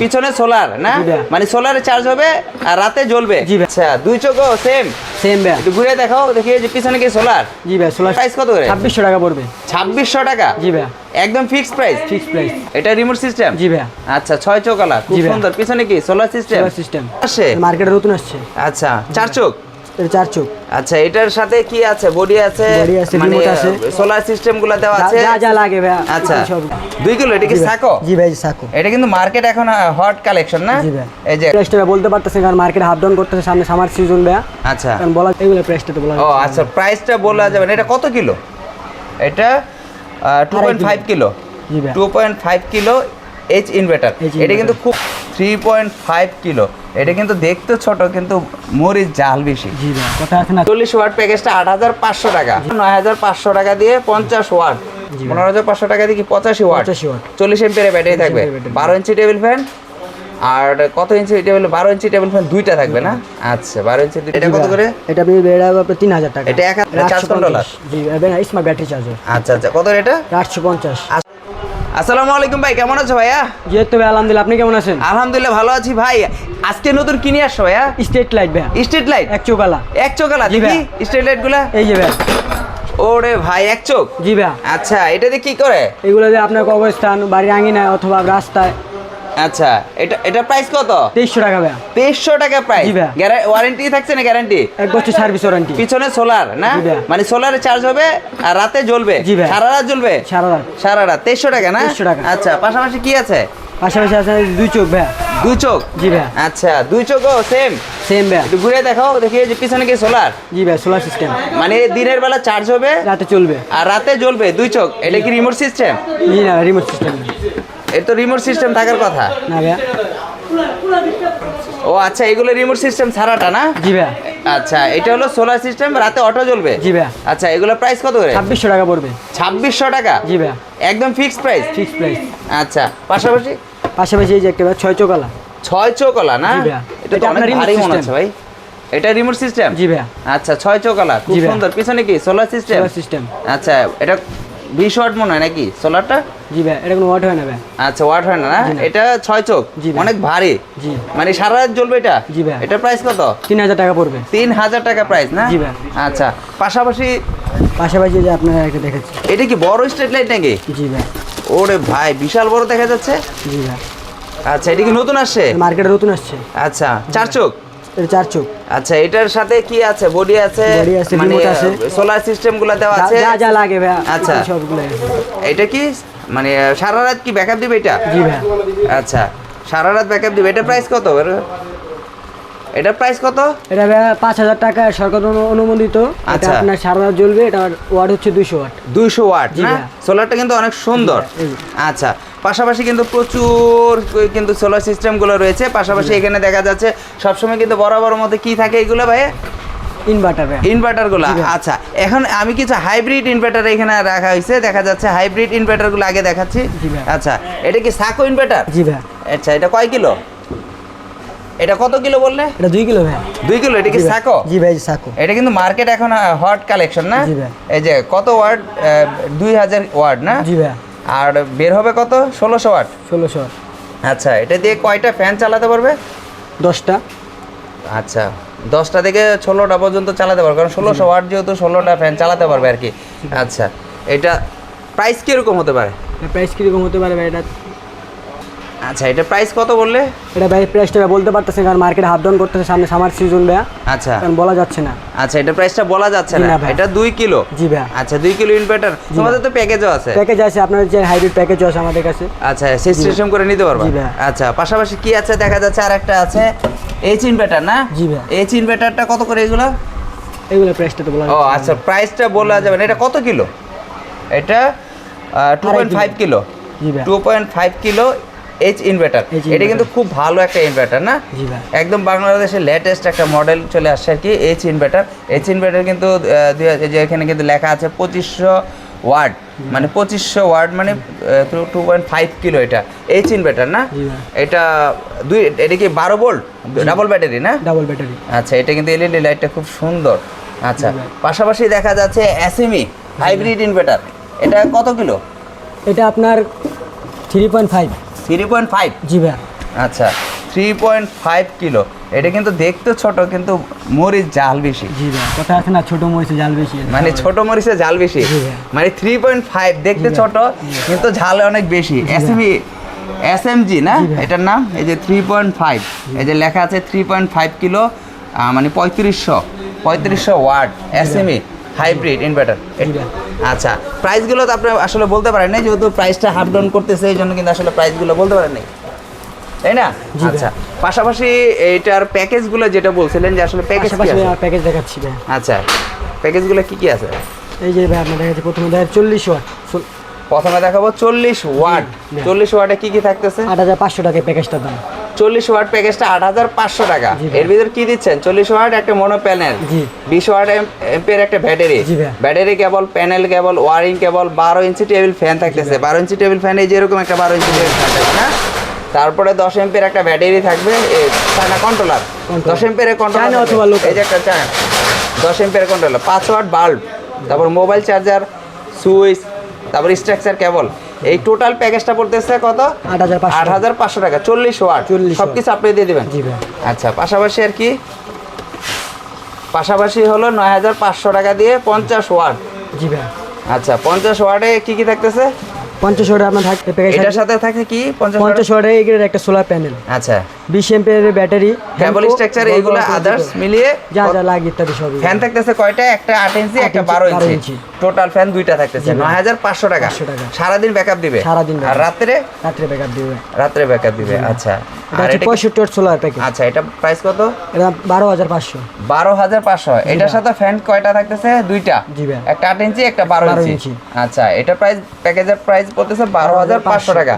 পিছনে সোলার না? মানে সোলারে চার্জ হবে আর রাতে জ্বলবে। জি আচ্ছা দুই চোখ সেম সেম ভাই। একটু ঘুরে দেখাও দেখি যে পিছনে কি সোলার জি ভাই সোলার প্রাইস কত করে? ছাব্বিশশো টাকা পড়বে। ছাব্বিশশো টাকা? জি ভাই। একদম ফিক্সড প্রাইস ফিক্সড প্রাইস এটা রিমোট সিস্টেম জি ভাই। আচ্ছা ছয় চোকালা খুব জি ভাইয়া। সুন্দর। পিছনে কি? সোলার সিস্টেম সোলার সিস্টেম আসে। মার্কেটে নতুন আসছে। আচ্ছা চার চোখ? এটা চার চোখ। আচ্ছা এটার সাথে কি আছে? বডি আছে? মানে আছে। সোলার সিস্টেমগুলো দেওয়া আছে? যা যা লাগে ভাই আচ্ছা। দুই কিলো এটা কি। সাকো? জি ভাই সাকো। এটা কিন্তু মার্কেট এখন হট কালেকশন না? জি ভাই। এই যে প্রাইসটা বলতে পারতেছে কারণ মার্কেটে হাফ ডাউন করতেছে সামনে সামার সিজন ভাই আচ্ছা। কারণ বলা এগুলো প্রাইসটা তো বলা ও আচ্ছা প্রাইসটা বলা যাবে না। এটা কত কিলো? এটা টু পয়েন্ট ফাইভ কিলো। জি ভাই। Two point five kilo H inverter এটা কিন্তু খুব থ্রি পয়েন্ট ফাইভ কিলো এটা কিন্তু দেখতে ছোট কিন্তু মরিচ জাল বেশি। চল্লিশ ওয়াট প্যাকেজটা আট হাজার পাঁচশো টাকা। নয় হাজার পাঁচশো টাকা দিয়ে পঞ্চাশ ওয়াট। পনেরো হাজার পাঁচশো টাকা দিয়ে কি পঁচাশি ওয়াট? 85 ওয়াট। চল্লিশ এম্পিয়ারের ব্যাটারি থাকবে। বারো ইঞ্চি টেবিল ফ্যান আর কত ইঞ্চি টেবিল বারো ইঞ্চি টেবিল ফ্যান দুইটা থাকবে না? আচ্ছা বারো ইঞ্চি এটা কত করে? এটা তিন হাজার টাকা। এটা এক হাজার- এটা charge 850 controller? জি এবং স্মার্ট ব্যাটারি চার্জার আচ্ছা আচ্ছা কত এটা? আটশো পঞ্চাশ। আসসালামু আলাইকুম ভাই কেমন আছো ভাইয়া? যেহেতু ভাই আলহামদুলিল্লাহ আপনি কেমন আছেন? আলহামদুলিল্লাহ ভালো আছি ভাই। আজকে নতুন কিনে আসছো ভাইয়া? স্টেট লাইট ভাই। Street light? এক চোকালা এক চোখালা জি দেখি ভাইয়া। স্ট্রিট লাইটগুলা। এই যে ভাই। ওরে ভাই এক চোখ? জি ভাই। আচ্ছা এটা দিয়ে কি করে? এগুলো যে আপনার কবরস্থান বাড়ির আঙিনায় অথবা রাস্তায় আচ্ছা এটা এটা প্রাইস কত? তেইশশো টাকা ভাই তেইশশো টাকা প্রাইস জি। ওয়ারেন্টি থাকছে না গ্যারান্টি এক বছর সার্ভিস ওয়ারেন্টি পিছনে সোলার না? মানে সোলারে চার্জ হবে আর রাতে জ্বলবে। সারা রাত জ্বলবে? সারা রাত। সারা রাত। তেইশশো টাকা না? 2300 টাকা। আচ্ছা পাশাপাশি কি আছে? পাশাপাশি আছে দুই চোখ ভাই দুই চোখ? জি ভাই আচ্ছা দুই চোখও সেম সেম ভাই একটু ঘুরে দেখাও দেখি যে পিছনে কি সোলার জি ভাই সোলার সিস্টেম মানে দিনের বেলা চার্জ হবে রাতে চলবে। আর রাতে জ্বলবে দুই চোখ। এটা কি রিমোট সিস্টেম জি না রিমোট সিস্টেম এর তো রিমোট সিস্টেম থাকার কথা। না ও আচ্ছা এগুলো রিমোট সিস্টেম ছাড়াটা না? জি আচ্ছা এটা হলো সোলার সিস্টেম রাতে অটো জ্বলবে? জি আচ্ছা এগুলো প্রাইস কত করে? ছাব্বিশশো টাকা পড়বে। ছাব্বিশশো টাকা? জি একদম ফিক্সড প্রাইস ফিক্স প্রাইস আচ্ছা পাশাপাশি? পাশাপাশি এই যে একটা ছয় চোকালা। ছয় চৌকলা না? এটা তো অনেক ভারী মনে হচ্ছে ভাই। এটা রিমোট সিস্টেম জি আচ্ছা ছয় চৌকলা খুব সুন্দর। পিছনে কি? সোলার সিস্টেম সোলার সিস্টেম আচ্ছা এটা বিশ ওয়াট মনে হয় নাকি? সোলারটা জি ভাই এটা কোনো ওয়াট হয় না ভাই। আচ্ছা ওয়াট হয় না না? এটা ছয় চোখ। জি অনেক ভারী। জি। মানে সারা রাত জ্বলবে এটা? জি ভাইয়া। এটা প্রাইস কত? তিন হাজার টাকা পড়বে। তিন হাজার টাকা প্রাইস না? জি ভাইয়া। আচ্ছা পাশাপাশি পাশাপাশি যে আপনারা একটা দেখাচ্ছি। এটা কি বড় স্ট্রিট লাইট নাকি? জি ভাই। ওরে ভাই বিশাল বড় দেখা যাচ্ছে? জি ভাই। আচ্ছা এটা কি নতুন আসছে? মার্কেটে নতুন আসছে। আচ্ছা চার চোখ? এটা চার চোখ। আচ্ছা এটার সাথে কি আছে? বডি আছে মানে সোলার সিস্টেমগুলো দেওয়া আছে? যা যা লাগে ভাই আচ্ছা। সবগুলো। এটা কি? মানে সারা রাত কি ব্যাকআপ দিবে এটা? জি ভাই আচ্ছা সারা রাত ব্যাকআপ দিবে। এটা প্রাইস কত? এর? এটা প্রাইস কত? এটা ভাই পাঁচ হাজার টাকা সরকার অনুমোদিত। এটা আচ্ছা। আপনার সারা রাত জ্বলবে এটা ওয়াট হচ্ছে দুইশো ওয়াট দুইশো ওয়াট সোলারটা কিন্তু অনেক সুন্দর। আচ্ছা পাশাপাশি কিন্তু প্রচুর কিন্তু সোলার সিস্টেমগুলো রয়েছে। পাশাপাশি এখানে দেখা যাচ্ছে সবসময় কিন্তু বড় মধ্যে কি থাকে এগুলো ভাই? ইনভার্টার ইনভার্টারগুলো আচ্ছা এখন আমি কিছু হাইব্রিড ইনভার্টার এখানে রাখা হয়েছে। দেখা যাচ্ছে হাইব্রিড ইনভার্টারগুলো আগে দেখাচ্ছি। আচ্ছা এটা কি সাকো ইনভার্টার জি ভাই। আচ্ছা এটা কয় কিলো? এটা কত কিলো বললে? এটা দুই কিলো ভাই। দুই কিলো এটা কি সাকো? জি ভাই সাকো। এটা কিন্তু মার্কেট এখন হট কালেকশন না। এই যে কত ওয়ার্ড দুই হাজার ওয়ার্ড না? জি ভাই। আর বের হবে কত? ষোলোশো ওয়াট ষোলোশো আচ্ছা এটা দিয়ে কয়টা ফ্যান চালাতে পারবে? দশটা। আচ্ছা দশটা থেকে ষোলোটা পর্যন্ত চালাতে পারবে কারণ ষোলোশো ওয়াট যেহেতু ষোলোটা ফ্যান চালাতে পারবে আর কি। আচ্ছা এটা প্রাইস কীরকম হতে পারে? প্রাইস কীরকম হতে পারে এটা আচ্ছা এটা প্রাইস কত বললে? এটা ভাই প্রাইসটা বলতে পারতেছে কারণ মার্কেটে হাফ ডাউন করতেছে সামনে সামার সিজন ভাই আচ্ছা। কারণ বলা যাচ্ছে না। আচ্ছা এটা প্রাইসটা বলা যাচ্ছে না। এটা দুই কিলো? জি ভাই আচ্ছা দুই কিলো ইনভার্টার তোমাদের তো প্যাকেজও আছে। প্যাকেজ আছে আপনার যে হাইব্রিড প্যাকেজও আছে আমাদের কাছে। আচ্ছা সিস্টেম করে নিতে পারবা? জি ভাই। আচ্ছা পাশাপাশি কি আছে? দেখা যাচ্ছে আর একটা আছে। এইচ ইনভার্টার না? জি ভাই। এইচ ইনভার্টারটা কত করে এগুলো? এগুলো প্রাইসটা তো বলা ও আচ্ছা প্রাইসটা বলা যাবে না। এটা কত কিলো? এটা টু আড়াই point kilo. Five kilo H inverter এটা কিন্তু খুব ভালো একটা ইনভার্টার না? একদম বাংলাদেশের লেটেস্ট একটা মডেল চলে আসছে আর কি এইচ ইনভার্টার এইচ ইনভার্টার কিন্তু যে এখানে কিন্তু লেখা আছে পঁচিশশো ওয়ার্ড মানে পঁচিশশো ওয়ার্ড মানে টু পয়েন্ট ফাইভ কিলো এটা। এইচ ইনভার্টার না? এটা দুই এটা কি বারো ভোল্ট ডাবল ব্যাটারি না? ডাবল ব্যাটারি আচ্ছা এটা কিন্তু এলইডি লাইটটা খুব সুন্দর। আচ্ছা পাশাপাশি দেখা যাচ্ছে অ্যাসিমি হাইব্রিড ইনভার্টার এটা কত কিলো এটা আপনার three point five three point five জি ভাই। আচ্ছা থ্রি পয়েন্ট ফাইভ কিলো। এটা কিন্তু দেখতে ছোট কিন্তু মরিচ জাল বেশি। জি ভাই কথা আছে না ছোট মরিচে জাল বেশি মানে ছোট মরিচে জাল বেশি। মানে থ্রি পয়েন্ট ফাইভ দেখতে ছোট কিন্তু ঝাল অনেক বেশি। এসএমই এসএমজি না। এটার নাম? এই যে থ্রি পয়েন্ট ফাইভ এই যে লেখা আছে থ্রি পয়েন্ট ফাইভ কিলো মানে পঁয়ত্রিশশো পঁয়ত্রিশশো ওয়াট এসএমই হাইব্রিড ইনভার্টার। আচ্ছা প্রাইসগুলো তো আপনি আসলে বলতে পারেন না যেহেতু প্রাইসটা হাফ ডাউন করতেছে এই জন্য কিন্তু আসলে প্রাইসগুলো বলতে পারেন নাই। তাই না? আচ্ছা পাশাপাশি এইটার প্যাকেজগুলো যেটা বলছিলেন যে আসলে প্যাকেজ প্যাকেজ দেখাচ্ছি ভাই। আচ্ছা প্যাকেজগুলো কি কি আছে? এই যে ভাই আপনার দেখাচ্ছি প্রথমে দেখা চল্লিশ ওয়াট। প্রথমে দেখাবো চল্লিশ ওয়াট। চল্লিশ ওয়াটে কি কি থাকতেছে? আট হাজার পাঁচশো টাকা প্যাকেজটার দাম। চল্লিশ ওয়াট প্যাকেজটা আট হাজার পাঁচশো টাকা। এর ভিতর কি দিচ্ছেন? চল্লিশ ওয়াট একটা মনো প্যানেল বিশ ওয়াট এম্পের একটা battery battery cable panel cable wiring cable বারো ইঞ্চি টেবিল ফ্যান থাকতেছে। বারো ইঞ্চি টেবিল ফ্যান এই যেরকম একটা বারো ইঞ্চি টেবিল ফ্যান থাকবে না? তারপরে দশ এম্পের একটা ব্যাটারি থাকবে চায়না কন্ট্রোলার দশ এম্পের কন্ট্রোলার। এই যে একটা চায়না দশ এম্পের কন্ট্রোলার পাঁচ ওয়াট বাল্ব তারপর মোবাইল চার্জার সুইচ তারপর স্ট্রাকচার কেবল এই টোটাল প্যাকেজটা পড়তেছে কত? আট হাজার পাঁচশো টাকা। চল্লিশ ওয়াট 40 সব কিছু আপনি দিয়ে দেবেন? আচ্ছা পাশাপাশি আর কি? পাশাপাশি হলো নয় হাজার পাঁচশো টাকা দিয়ে পঞ্চাশ ওয়াট। আচ্ছা পঞ্চাশ ওয়ার্ডে কি কি থাকতেছে? পঞ্চাশ আপনার এটার সাথে থাকে কি পঞ্চাশ একটা সোলার প্যানেল আচ্ছা। বিশ ব্যাটারি কেবল স্ট্রাকচার আদার্স মিলিয়ে যা যা লাগে ইত্যাদি সবই। ফ্যান থাকতেছে কয়টা? একটা আট ইঞ্চি একটা বারো ইঞ্চি। টোটাল ফ্যান দুইটা থাকতেছে। নয় হাজার পাঁচশো টাকা। সারাদিন ব্যাকআপ দিবে? সারাদিন আর রাত্রে? রাত্রে ব্যাকআপ দিবে। রাত্রে ব্যাকআপ দিবে আচ্ছা। আর এটা পঁয়ষট্টি ওয়াট সোলার প্যাকেজ আচ্ছা এটা প্রাইস কত? এটা বারো হাজার পাঁচশো। বারো হাজার পাঁচশো। এটার সাথে ফ্যান কয়টা থাকতেছে? দুইটা। একটা আট ইঞ্চি একটা বারো 12 ইঞ্চি ইঞ্চি। আচ্ছা এটা প্রাইস প্যাকেজের প্রাইস পড়তেছে বারো হাজার পাঁচশো টাকা।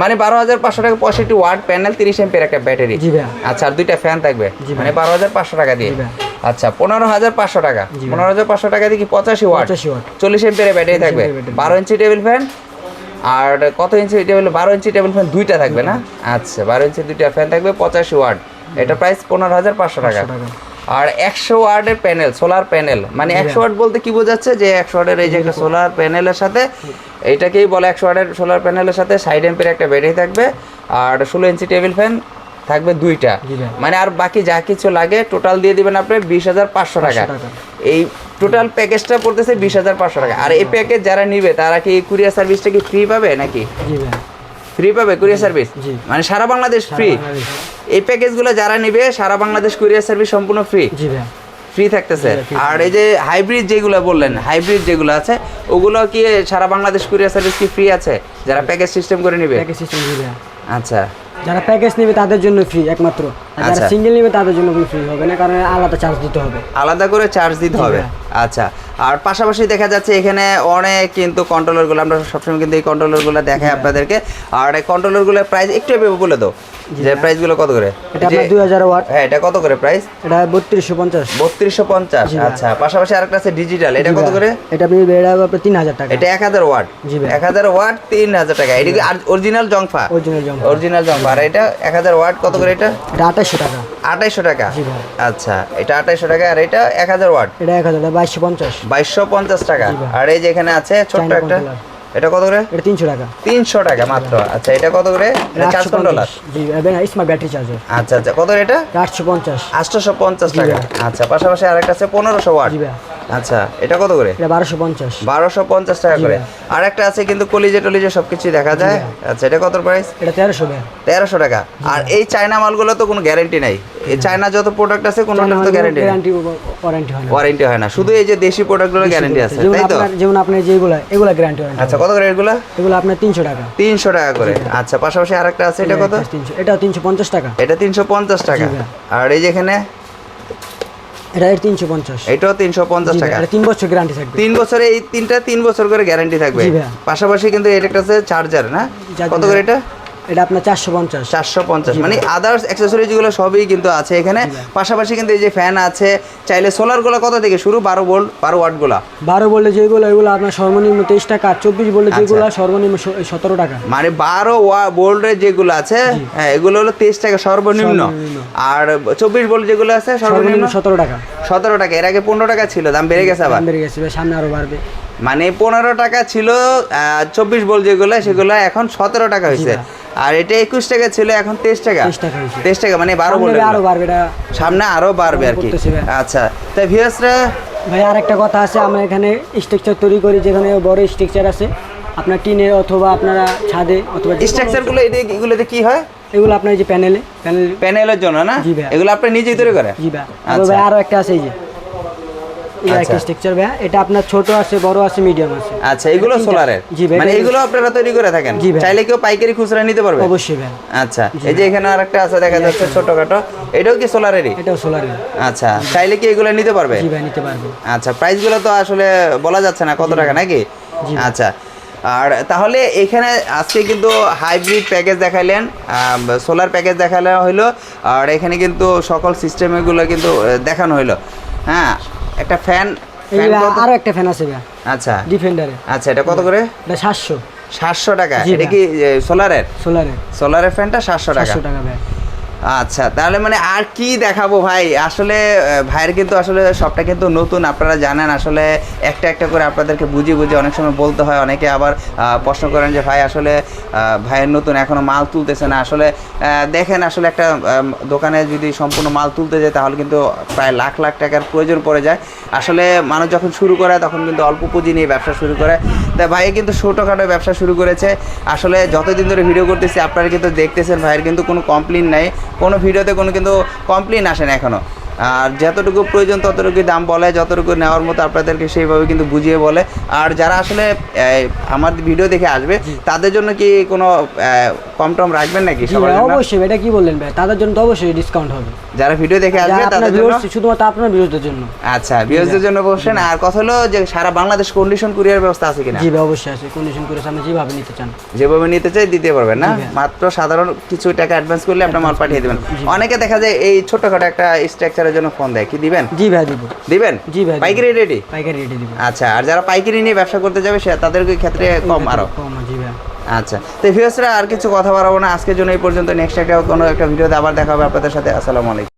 মানে বারো হাজার পাঁচশো টাকা পঁয়ষট্টি ওয়াট প্যানেল তিরিশ এমপের একটা ব্যাটারি। আচ্ছা আর দুইটা ফ্যান থাকবে। মানে বারো হাজার পাঁচশো টাকা দিয়ে। আচ্ছা পনেরো হাজার পাঁচশো টাকা। পনেরো হাজার পাঁচশো টাকা দিয়ে কি পঁচাশি ওয়াট? 85 চল্লিশ এমপের ব্যাটারি থাকবে। বারো ইঞ্চি টেবিল ফ্যান আর কত ইঞ্চি টেবিল বারো ইঞ্চি টেবিল ফ্যান দুইটা থাকবে না? আচ্ছা বারো ইঞ্চি দুইটা ফ্যান থাকবে পঁচাশি ওয়াট। এটা প্রাইস পনেরো হাজার পাঁচশো টাকা। 500 টাকা। আর একশো ওয়ার্ডের প্যানেল সোলার প্যানেল মানে একশো ওয়াট বলতে কি বোঝাচ্ছে যে একশো ওয়ার্ডের এই যে একটা সোলার প্যানেলের সাথে এইটাকেই বলে একশো ওয়ার্ডের সোলার প্যানেলের সাথে সাইড এম্পের একটা ব্যাটারি থাকবে আর ষোলো ইঞ্চি টেবিল ফ্যান থাকবে দুইটা। মানে আর বাকি যা কিছু লাগে টোটাল দিয়ে দিবেন আপনি বিশ হাজার পাঁচশো টাকা। এই টোটাল প্যাকেজটা পড়তেছে বিশ হাজার পাঁচশো টাকা। আর এই প্যাকেজ যারা নিবে তারা কি কুরিয়ার সার্ভিসটা কি ফ্রি পাবে নাকি? ফ্রি পাবে কুরিয়ার সার্ভিস মানে সারা বাংলাদেশ ফ্রি। এই প্যাকেজগুলো যারা নিবে সারা বাংলাদেশ কুরিয়ার সার্ভিস সম্পূর্ণ ফ্রি জি ভাই। ফ্রি থাকতেছে। আর এই যে হাইব্রিড যেগুলো বললেন হাইব্রিড যেগুলো আছে ওগুলো কি সারা বাংলাদেশ কুরিয়ার সার্ভিস কি ফ্রি আছে? যারা প্যাকেজ সিস্টেম করে নিবে? প্যাকেজ সিস্টেম আচ্ছা। যারা প্যাকেজ নিবে তাদের জন্য ফ্রি একমাত্র। আর আচ্ছা। সিঙ্গেল নেবে তাদের জন্য কোনো ফ্রি হবে না কারণ আলাদা চার্জ দিতে হবে। আলাদা করে চার্জ দিতে হবে। আচ্ছা আর পাশাপাশি দেখা যাচ্ছে এখানে অনেক কিন্তু কন্ট্রোলারগুলো আমরা সবসময় কিন্তু এই কন্ট্রোলারগুলো দেখাই আপনাদেরকে। আর এই কন্ট্রোলারগুলোর প্রাইস একটু বলে দাও যে প্রাইসগুলো কত করে? এটা আপনার যে- দুই হাজার ওয়াট হ্যাঁ এটা কত করে প্রাইস এটা বত্রিশশো পঞ্চাশ। বত্রিশশো পঞ্চাশ জি ভাই। আচ্ছা। পাশাপাশি আরেকটা আছে ডিজিটাল এটা কত করে? এটা আপনি এটা আপনার তিন হাজার টাকা। এটা এক হাজার ওয়াট জি ভাই। এক হাজার ওয়াট তিন হাজার টাকা। এটা কি অরিজিনাল জংফা? অরিজিনাল জমা অরিজিনাল জংফা। আর এটা এক হাজার ওয়াট কত করে এটা? এটা আঠাশশো টাকা। আঠাইশশো টাকা? আচ্ছা এটা আঠাইশশো টাকা আর এটা এক হাজার ওয়াট? এটা এক হাজার বাইশশো পঞ্চাশ। বাইশশো পঞ্চাশ টাকা। আর এই যে এখানে আছে ছোট্ট একটা এটা কত করে? এটা তিনশো টাকা। তিনশো টাকা মাত্র। আচ্ছা এটা কত করে? এটা পঞ্চাশ। স্মার্ট ব্যাটারি চার্জার আচ্ছা আচ্ছা কত এটা? আটশো পঞ্চাশ। আটশোশো পঞ্চাশ জি টাকা। আচ্ছা পাশাপাশি আরেকটা আছে পনেরোশো ওয়াট। জি ভাই। আচ্ছা এটা কত করে? এটা বারোশো পঞ্চাশ। বারোশো পঞ্চাশ টাকা করে। আর একটা আছে কিন্তু কলিজে টলিজে সব কিছুই দেখা যায়। আচ্ছা এটা কত প্রাইস এটা তেরোশো ভাই। তেরোশো টাকা। আর এই চায়না মালগুলো তো কোনো গ্যারেন্টি নাই। এই চায়না যত প্রোডাক্ট আছে কোনো তো গ্যারেন্টি গ্যারান্টি ওয়ারেন্টি হয় না। ওয়ারেন্টি হয় না। শুধু এই যে দেশি প্রোডাক্টগুলো গ্যারেন্টি আছে তাই তো? যেমন আপনার যেগুলো এগুলো গ্যারান্টি ওয়ারেন্টি আচ্ছা কত করে এগুলো? এগুলো আপনার তিনশো টাকা। তিনশো টাকা করে। আচ্ছা পাশাপাশি আরেকটা আছে এটা কত? তিনশো পঞ্চাশ টাকা। এটা তিনশো পঞ্চাশ টাকা। আর এই যে এখানে? এটা এটাও টাকা। এটা বছর গ্যারান্টি থাকবে। বছরে এই তিনটা তিন বছর করে গ্যারান্টি থাকবে। পাশাপাশি কিন্তু এটা একটা চার্জার না? কত করে এটা? এটা আপনার চারশো পঞ্চাশ। চারশো পঞ্চাশ। মানে আদার্স অ্যাক্সেসরিজগুলো সবই কিন্তু আছে এখানে। পাশাপাশি কিন্তু এই যে ফ্যান আছে চাইলে সোলারগুলো কত থেকে শুরু? বারো ভোল্ট বারো ওয়াটগুলা। বারো বললে যেগুলো এগুলো আপনার সর্বনিম্ন তেইশ টাকা আর চব্বিশ বললে আচ্ছা। যেগুলো সর্বনিম্ন সতেরো টাকা। মানে বারো ভোল্টের যেগুলো আছে হ্যাঁ এগুলো হলো তেইশ টাকা সর্বনিম্ন। আর চব্বিশ ভোল্ট যেগুলো আছে সর্বনিম্ন সতেরো টাকা। সতেরো টাকা। এর আগে পনেরো টাকা ছিল দাম বেড়ে গেছে আবার। বেড়ে গেছে সামনে আরও বাড়বে। মানে পনেরো টাকা ছিল চব্বিশ বল যেগুলো সেগুলো এখন সতেরো টাকা হয়েছে। আর এটা একুশ টাকা ছিল এখন তেইশ টাকা। 23 টাকা হয়েছে। তেইশ টাকা মানে বারো সামনে আরও বাড়বে সামনে আরও বাড়বে আর কি। আচ্ছা তাই ভিউয়ার্সরা ভাই আর একটা কথা আছে আমরা এখানে স্ট্রাকচার তৈরি করি যেখানে বড় স্ট্রাকচার আছে। আপনার টিনের অথবা আপনারা ছাদে অথবা যে কোনো- স্ট্রাকচারগুলো এটা- এগুলোতে কি হয়? এগুলো আপনার যে প্যানেলে প্যানেল প্যানেলের জন্য না? এগুলো আপনি নিজেই তৈরি করে জি ভাই। আচ্ছা ভাই আরও একটা আছে এই যে। আচ্ছা। স্ট্রাকচার ভাই এটা আপনার ছোট আছে বড় আছে মিডিয়াম আছে। আচ্ছা এগুলো সোলারের জি ভাই, মানে এগুলো আপনারা তৈরি করে থাকেন। চাইলে কেউ পাইকারি খুচরা নিতে পারবে? অবশ্যই ভাই। আচ্ছা এই যে এখানে আরেকটা আছে দেখা যাচ্ছে ছোটখাটো। এটাও কি সোলারেরই এটাও সোলারের আচ্ছা চাইলে কি এগুলো নিতে পারবে? জি ভাই নিতে পারবে। আচ্ছা প্রাইসগুলো তো আসলে বলা যাচ্ছে না কত টাকা নাকি? আচ্ছা আর তাহলে এখানে আজকে কিন্তু হাইব্রিড প্যাকেজ দেখাইলেন সোলার প্যাকেজ দেখালে হইল আর এখানে কিন্তু সকল সিস্টেমগুলো কিন্তু দেখানো হইল। হ্যাঁ একটা ফ্যান আরও একটা ফ্যান আছে ভাই। আচ্ছা। ডিফেন্ডারে আচ্ছা এটা কত করে? এটা সাতশো। সাতশো টাকা। এটা। কি সোলারের সোলারের সোলারের ফ্যানটা সাতশো টাকা। সাতশো টাকা ভাই। আচ্ছা তাহলে মানে আর কি দেখাবো ভাই? আসলে ভাইয়ের কিন্তু আসলে সবটা কিন্তু নতুন, আপনারা জানেন। আসলে একটা একটা করে আপনাদেরকে বুঝিয়ে বুঝিয়ে অনেক সময় বলতে হয়, অনেকে আবার প্রশ্ন করেন যে, ভাই, আসলে ভাইয়ের নতুন এখনও মাল তুলতেছে না। আসলে দেখেন, আসলে একটা দোকানে যদি সম্পূর্ণ মাল তুলতে যায়, তাহলে কিন্তু প্রায় লাখ লাখ টাকার প্রয়োজন পড়ে যায়। আসলে মানুষ যখন শুরু করে, তখন কিন্তু অল্প পুঁজি নিয়ে ব্যবসা শুরু করে। তা ভাই কিন্তু ছোটোখাটো ব্যবসা শুরু করেছে। আসলে যতদিন ধরে ভিডিও করতেছি, আপনারা কিন্তু দেখতেছেন ভাইয়ের কিন্তু কোনো কমপ্লেন নাই। কোনো ভিডিওতে কোনো কিন্তু কমপ্লেন আসে না এখনও আর যতটুকু প্রয়োজন ততটুকু দাম বলে যতটুকু নেওয়ার মতো আপনাদেরকে সেইভাবে কিন্তু বুঝিয়ে বলে। আর যারা আসলে আমার ভিডিও দেখে আসবে তাদের জন্য কি কোনো কম টম রাখবেন নাকি সবার জন্য? অবশ্যই এটা কি বললেন ভাই? তাদের জন্য তো অবশ্যই ডিসকাউন্ট হবে। যারা ভিডিও দেখে আসবে তাদের জন্য? শুধুমাত্র আপনার বিরোধের জন্য। আচ্ছা বিএসদের জন্য বসছেন আর কথা হলো যে সারা বাংলাদেশ কন্ডিশন কুরিয়ার ব্যবস্থা আছে কিনা? জি ভাই অবশ্যই আছে। কন্ডিশন করে সামনে যেভাবে নিতে চান। যেভাবে নিতে চাই দিতে পারবেন না? মাত্র সাধারণ কিছু টাকা অ্যাডভান্স করলে আপনার মাল পাঠিয়ে দেবেন। অনেকে দেখা যায় এই ছোটখাটো একটা স্ট্রাকচারের জন্য ফোন দেয়। কি দিবেন? জি ভাই দিব। দিবেন? জি ভাই, পাইকারি রেডি পাইকারি রেটে দিব। আচ্ছা আর যারা পাইকারি নিয়ে ব্যবসা করতে যাবে সে তাদের ক্ষেত্রে কম আরও? কম জি ভাই। আচ্ছা তো ভিউসরা আর কিছু কথা বাড়াবো না আজকের জন্য এই পর্যন্ত নেক্সট একটা কোনো একটা ভিডিওতে আবার দেখা হবে আপনাদের সাথে। আসসালামু আলাইকুম।